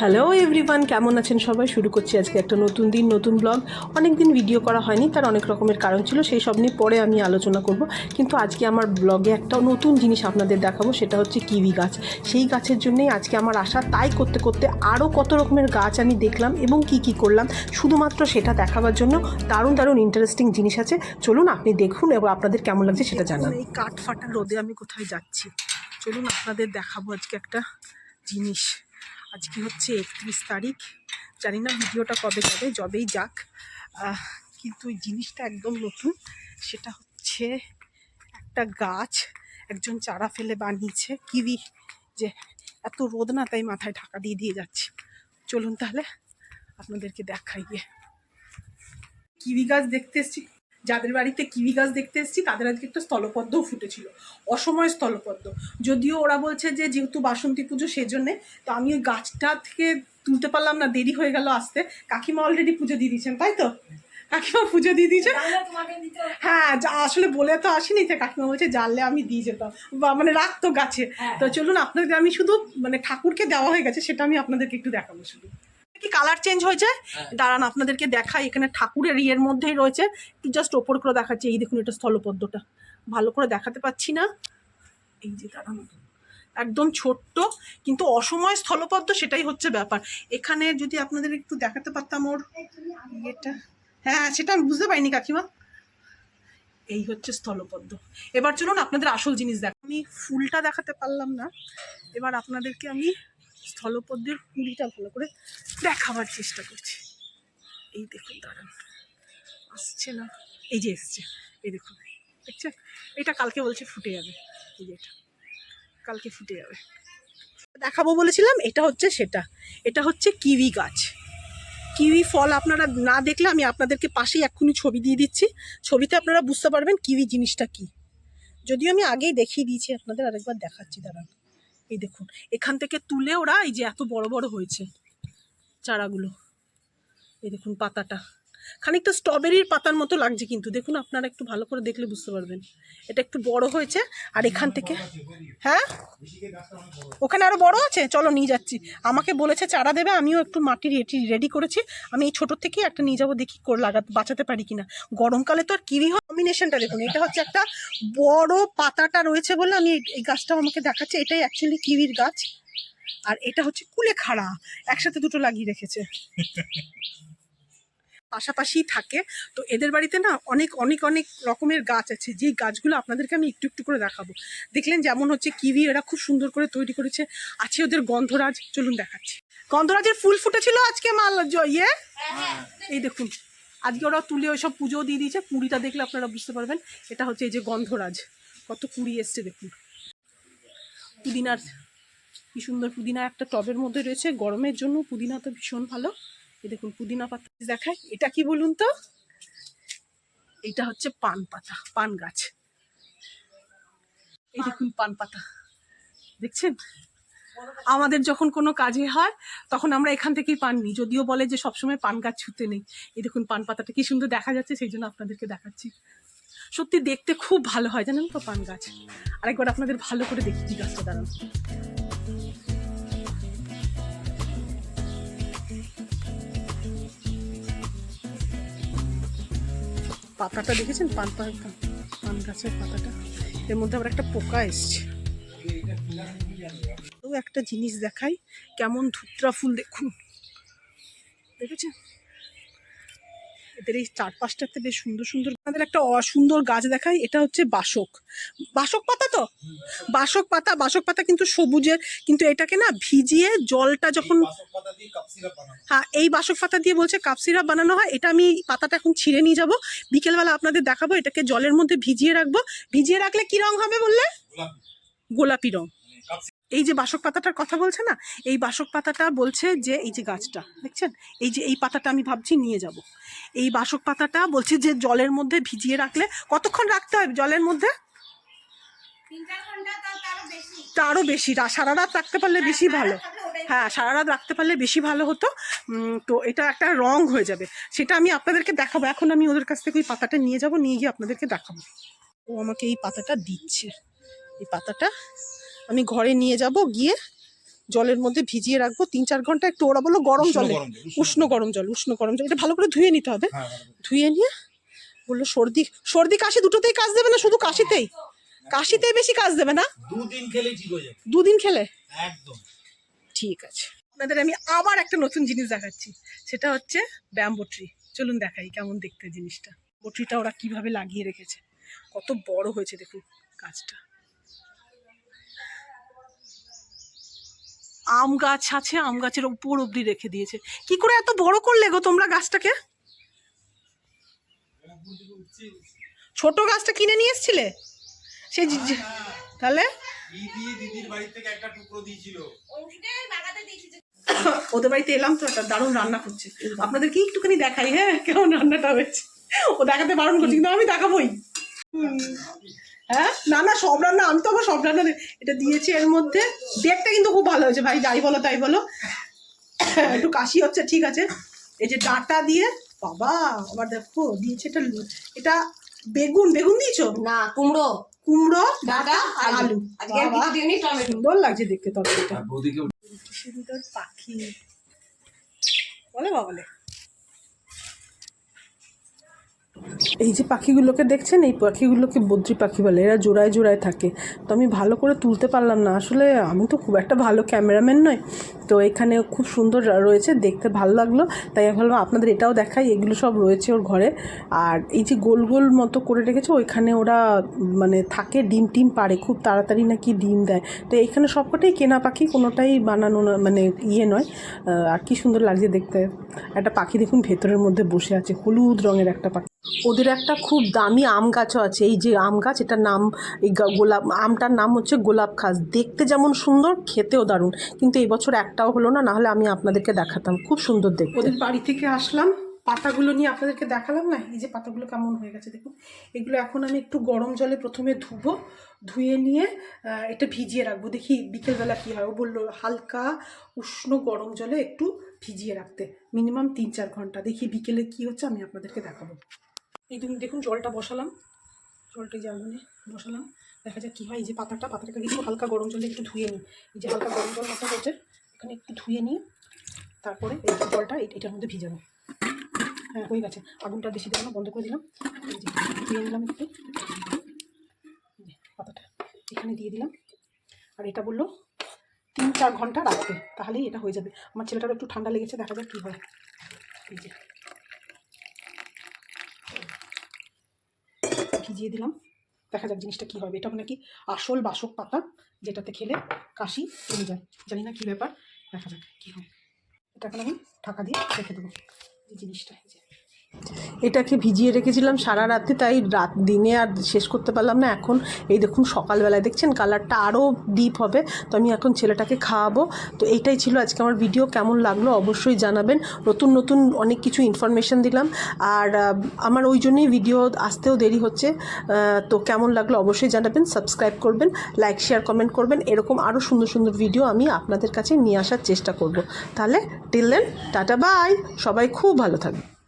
Hello everyone কেমন আছেন সবাই? শুরু করছি আজকে একটা নতুন দিন নতুন ব্লগ অনেক দিন ভিডিও করা হয়নি তার অনেক রকমের কারণ ছিল সেই সব নিয়ে পরে আমি আলোচনা করব। কিন্তু আজকে আমার ব্লগে একটা নতুন জিনিস আপনাদের দেখাবো সেটা হচ্ছে কিউই গাছ। সেই গাছের জন্যই আজকে আমার আশা তাই করতে করতে আরও কত রকমের গাছ আমি দেখলাম এবং কি কি করলাম। শুধুমাত্র সেটা দেখাবার জন্য দারুণ দারুণ ইন্টারেস্টিং জিনিস আছে। চলুন আপনি দেখুন এবং আপনাদের কেমন লাগছে সেটা জানান। এই কাঠ ফাটা রোদে আমি কোথায় যাচ্ছি? চলুন আপনাদের দেখাবো আজকে একটা জিনিস। আজকে হচ্ছে একত্রিশ তারিখ। জানি না ভিডিওটা কবে যাবে, যবেই যাক। কিন্তু এই জিনিসটা একদম নতুন, সেটা হচ্ছে একটা গাছ একজন চারা ফেলে বানিয়েছে, কিউই যে এত রোদ না, তাই মাথায় ঢাকা দিয়ে দিয়ে যাচ্ছে। চলুন তাহলে আপনাদেরকে দেখাই গিয়ে। কিউই গাছ দেখতে এসেছি। যাদের বাড়িতে কিউই গাছ দেখতে এসেছি তাদের আজকে একটা স্থলপদ্মও ফুটেছিল। অসময় স্থলপদ্ম। যদিও ওরা বলছে যে যেহেতু বাসন্তী পুজো সেজন্যে তো আমি ওই গাছটা থেকে তুলতে পারলাম না দেরি হয়ে গেল আসতে। কাকিমা অলরেডি পুজো দিয়ে দিয়েছেন তাই তো? কাকিমা পুজো দিয়ে দিয়েছে। হ্যাঁ আসলে বলে তো আসেনি তো কাকিমা বলছে জানলে আমি দিয়ে যেতাম। বা মানে রাখতো গাছে। তো চলুন আপনাদের আমি শুধু মানে ঠাকুরকে দেওয়া হয়ে গেছে সেটা আমি আপনাদেরকে একটু দেখাবো শুধু। কি কালার চেঞ্জ হয়েছে? দাঁড়ান আপনাদেরকে দেখাই এখানে ঠাকুরের ইয়ের মধ্যেই রয়েছে। একটু জাস্ট ওপর করে দেখাচ্ছি এই দেখুন এটা স্থলপদ্মটা। ভালো করে দেখাতে পাচ্ছি না। এই যে দাঁড়ান একদম ছোট্ট কিন্তু অসময় স্থলপদ্ম সেটাই হচ্ছে ব্যাপার। এখানে যদি আপনাদের একটু দেখাতে পারতাম ওর ইয়েটা। হ্যাঁ সেটা আমি বুঝতে পারিনি কাকিমা। এই হচ্ছে স্থলপদ্ম। এবার চলুন আপনাদের আসল জিনিস দেখ আমি ফুলটা দেখাতে পারলাম না। এবার আপনাদেরকে আমি স্থলপদ্মের কুড়িটা ভালো করে দেখাবার চেষ্টা করছি। এই দেখুন, দাঁড়ান। আসছে না। এই যে এসছে। এই দেখুন। দেখছেন এটা কালকে বলছে ফুটে যাবে। এই যে এটা। কালকে ফুটে যাবে। দেখাবো বলেছিলাম, এটা হচ্ছে সেটা। এটা হচ্ছে কিউই গাছ। কিউই ফল আপনারা না দেখলে আমি আপনাদেরকে পাশেই এক্ষুনি ছবি দিয়ে দিচ্ছি। ছবিতে আপনারা বুঝতে পারবেন কিউই জিনিসটা কি। যদিও আমি আগেই দেখিয়ে দিয়েছি, আপনাদের আরেকবার দেখাচ্ছি, দাঁড়ান। এই দেখুন, এখান থেকে তুলে ওরা এই যে এত বড় বড় হয়েছে চারাগুলো। এই দেখুন পাতাটা। খানিকটা স্ট্রবেরির পাতার মতো লাগছে কিন্তু। দেখুন, আপনারা একটু ভালো করে দেখলে বুঝতে পারবেন। এটা একটু বড় হয়েছে, আর এখান থেকে হ্যাঁ? ওখানে আরও বড় আছে? চলো নিয়ে যাচ্ছি। আমাকে বলেছে চারা দেবে, আমিও একটু মাটি রেডি রেডি করেছি। আমি এই ছোটোর থেকেই একটা নিয়ে যাব, দেখি করে লাগাতে বাঁচাতে পারি কিনা। গরমকালে তো আর কিরি কম্বিনেশনটা দেখুন, এটা হচ্ছে একটা বড় পাতাটা রয়েছে বলে আমি এই- গাছটাও আমাকে দেখাচ্ছে। এটাই অ্যাকচুয়ালি কিউইর গাছ। আর এটা হচ্ছে কুলে খাড়া একসাথে দুটো লাগিয়ে রেখেছে। পাশাপাশি থাকে। তো এদের বাড়িতে না অনেক অনেক অনেক রকমের গাছ আছে। যেই গাছগুলো আপনাদেরকে আমি একটু একটু করে দেখাবো। দেখলেন যেমন হচ্ছে কিউই এরা খুব সুন্দর করে তৈরি করেছে। আছে ওদের গন্ধরাজ চলুন দেখাচ্ছি। গন্ধরাজের ফুল ফুটেছিল আজকে মাল ইয়ে এই দেখুন আজকে ওরা তুলে ওইসব পুজো দিয়ে দিয়েছে। কুড়িটা দেখলে আপনারা বুঝতে পারবেন এটা হচ্ছে এই যে গন্ধরাজ। কত কুড়ি এসছে দেখুন। পুদিনার কি সুন্দর পুদিনা। একটা টবের মধ্যে রয়েছে গরমের জন্য পুদিনা তো ভীষণ ভালো। দেখুন পুদিনা পাতা দেখায় এটা কি বলুন তো? এটা হচ্ছে পান পাতা, পান গাছ। এই দেখুন পান পাতা। দেখছেন? আমাদের যখন কোনো কাজে হয়, তখন আমরা এখান থেকেই পান নিই। যদিও বলে যে সবসময় পান গাছ ছুতে নেই। এই দেখুন পান পাতাটা কি সুন্দর দেখা যাচ্ছে, সেই জন্য আপনাদেরকে দেখাচ্ছি। সত্যি দেখতে খুব ভালো হয়, জানেন তো পান গাছ? আরেকবার আপনাদের ভালো করে দেখছি গাছটা দাঁড়ান পাতাটা দেখেছেন? পান পাতা পান গাছের পাতাটা। এর মধ্যে আবার একটা পোকা এসছে। একটা জিনিস দেখাই। কেমন ধুত্রা ফুল দেখুন। দেখেছেন? এদের এই চারপাশটাতে বেশ সুন্দর সুন্দর আমাদের একটা অসুন্দর গাছ দেখাই এটা হচ্ছে বাসক। বাসক পাতা তো? বাসক পাতা বাসক পাতা কিন্তু সবুজের কিন্তু এটাকে না ভিজিয়ে জলটা যখন হ্যাঁ। এই বাসক পাতা দিয়ে বলছে কাপ সিরাপ বানানো হয় এটা আমি পাতাটা এখন ছিঁড়ে নিয়ে যাব। বিকেলবেলা আপনাদের দেখাবো এটাকে জলের মধ্যে ভিজিয়ে রাখব। ভিজিয়ে রাখলে কি রং হবে বললে? গোলাপি। রং। এই যে বাসক পাতাটার কথা বলছে না এই বাসক পাতাটা বলছে যে এই যে গাছটা দেখছেন? এই যে এই পাতাটা আমি ভাবছি নিয়ে যাব। এই বাসক পাতাটা বলছে যে জলের মধ্যে ভিজিয়ে রাখলে কতক্ষণ রাখতে হবে জলের মধ্যে? তারও বেশি সারা রাত রাখতে পারলে বেশি ভালো। হ্যাঁ সারা রাত রাখতে পারলে বেশি ভালো হতো। তো এটা একটা রং হয়ে যাবে। সেটা আমি আপনাদেরকে দেখাবো। এখন আমি ওদের কাছ থেকে ওই পাতাটা নিয়ে যাব নিয়ে গিয়ে আপনাদেরকে দেখাবো। ও আমাকে এই পাতাটা দিচ্ছে। এই পাতাটা আমি ঘরে নিয়ে যাব গিয়ে জলের মধ্যে ভিজিয়ে রাখব। তিন চার ঘণ্টা একটু ওরা বলল গরম জলে। উষ্ণ গরম জল উষ্ণ গরম জল। এটা ভালো করে ধুয়ে নিতে হবে। হ্যাঁ। ধুয়ে নিয়ে বলল সর্দি সর্দি কাশি দুটোতেই কাজ দেবে না? শুধু কাশিতেই? কাশিতেই বেশি কাজ দেবে না? দুদিন খেলেই ঠিক হয়ে যাবে। দুদিন খেলে? একদম। ঠিক আছে। আপনাদের আমি আবার একটা নতুন জিনিস দেখাচ্ছি। সেটা হচ্ছে ব্যাম্বো ট্রি। চলুন দেখাই কেমন দেখতে জিনিসটা। বট্রিটা ওরা কীভাবে লাগিয়ে রেখেছে। কত বড় হয়েছে দেখুন গাছটা। আম গাছ আছে, আম গাছের উপর অবধি রেখে দিয়েছে। কি করে এত বড় করলে গো তোমরা গাছটাকে? ছোট গাছটা কিনে নিয়ে এসছিলে? সেই তাহলে? ওদের বাড়িতে এলাম তো, একটা দারুণ রান্না করছে। আপনাদের কি একটুখানি দেখাই হ্যাঁ? কেমন রান্নাটা হয়েছে? ও দেখাতে বারণ করছে, কিন্তু আমি দেখাবোই। হ্যাঁ? না না সব রান্না আমি তো আমার সব রান্না এটা দিয়েছি এর মধ্যে। দেখতে কিন্তু খুব ভালো হয়েছে ভাই যাই বলো তাই বলো। একটু কাশি হচ্ছে ঠিক আছে। এই যে ডাটা দিয়ে বাবা আবার দেখো দিয়েছে এটা এটা বেগুন বেগুন দিয়েছ? না কুমড়ো। কুমড়ো ডাটা আর আলু। আজকে আর বাবা, কিছু দিইনি টমেটো। সুন্দর লাগছে দেখতে তরকারিটা। আর সুন্দর পাখি। বলে বাবলে এই যে পাখিগুলোকে দেখছেন, এই পাখিগুলোকে বদ্রি পাখি বলে, এরা জোড়ায় জোড়ায় থাকে। তো আমি ভালো করে তুলতে পারলাম না। আসলে আমি তো খুব একটা ভালো ক্যামেরাম্যান নয় তো এখানে খুব সুন্দর রয়েছে, দেখতে ভালো লাগল। তাই ভাবলাম আপনাদের এটাও দেখাই, এগুলো সব রয়েছে ওর ঘরে। আর এই যে গোল গোল মতো করে রেখেছে, ওইখানে ওরা মানে থাকে, ডিম টিম পারে খুব তাড়াতাড়ি নাকি ডিম দেয়। তো এইখানে সবকটাই কেনা পাখি, কোনোটাই বানানো না মানে ইয়ে নয়। আর কি সুন্দর লাগছে দেখতে। একটা পাখি দেখুন, ভেতরের মধ্যে বসে আছে, হলুদ রঙের একটা পাখি। ওদের একটা খুব দামি আম গাছও আছে। এই যে আম গাছ, এটার নাম, এই গোলাপ, আমটার নাম হচ্ছে গোলাপ খাস। দেখতে যেমন সুন্দর, খেতেও দারুণ। কিন্তু এই বছর একটাও হলো না, নাহলে আমি আপনাদেরকে দেখাতাম। খুব সুন্দর দেখতে। ওদের বাড়ি থেকে আসলাম, পাতাগুলো নিয়ে আপনাদেরকে দেখালাম না? এই যে পাতাগুলো কেমন হয়ে গেছে দেখুন। এগুলো এখন আমি একটু গরম জলে প্রথমে ধুবো, ধুয়ে নিয়ে এটা ভিজিয়ে রাখব। দেখি বিকেলবেলা কী হয়। ও বলল, হালকা উষ্ণ গরম জলে একটু ভিজিয়ে রাখতে। মিনিমাম তিন চার ঘণ্টা। দেখি বিকেলে কী হচ্ছে, আমি আপনাদেরকে দেখাবো। এই দেখুন দেখুন জলটা বসালাম। জলটা যে বসালাম। দেখা যাক কী হয়। এই যে পাতাটা, পাতাটাকে একটু হালকা গরম জলে একটু ধুয়ে নিই। এই যে হালকা গরম জল মতো হচ্ছে, এখানে একটু ধুয়ে নিয়ে তারপরে এই জলটা এটার মধ্যে ভিজাবো। হ্যাঁ হয়ে গেছে। আগুনটা বেশি দিলাম বন্ধ করে দিলাম। ধুয়ে নিলাম একটু। পাতাটা এখানে দিয়ে দিলাম। আর এটা বলল তিন চার ঘণ্টা রাখতে তাহলেই এটা হয়ে যাবে। আমার ছেলেটারও একটু ঠান্ডা লেগেছে, দেখা যাক কী হয়। এই যে ভিজিয়ে দিলাম। দেখা যাক জিনিসটা কি হবে এটা নাকি আসল বাসক পাতা, যেটাতে খেলে কাশি কমে যায়। জানি না কী ব্যাপার। দেখা যাক কী হয়। এটা এখন আমি ঢাকা দিয়ে রেখে দেবো। এই জিনিসটা এই যে এটাকে ভিজিয়ে রেখেছিলাম সারা রাতে তাই রাত দিনে আর শেষ করতে পারলাম না। এখন এই দেখুন সকালবেলায়, দেখছেন? কালারটা আরও ডিপ হবে, তো আমি এখন ছেলেটাকে খাওয়াবো। তো এইটাই ছিল আজকে আমার ভিডিও কেমন লাগল অবশ্যই জানাবেন। নতুন নতুন অনেক কিছু ইনফরমেশন দিলাম। আর আমার ওই জন্যই ভিডিও আসতেও দেরি হচ্ছে। তো কেমন লাগল অবশ্যই জানাবেন সাবস্ক্রাইব করবেন লাইক শেয়ার কমেন্ট করবেন। এরকম আরও সুন্দর সুন্দর ভিডিও আমি আপনাদের কাছে নিয়ে আসার চেষ্টা করব। তাহলে টিল দেন টাটা বাই সবাই খুব ভালো থাকবে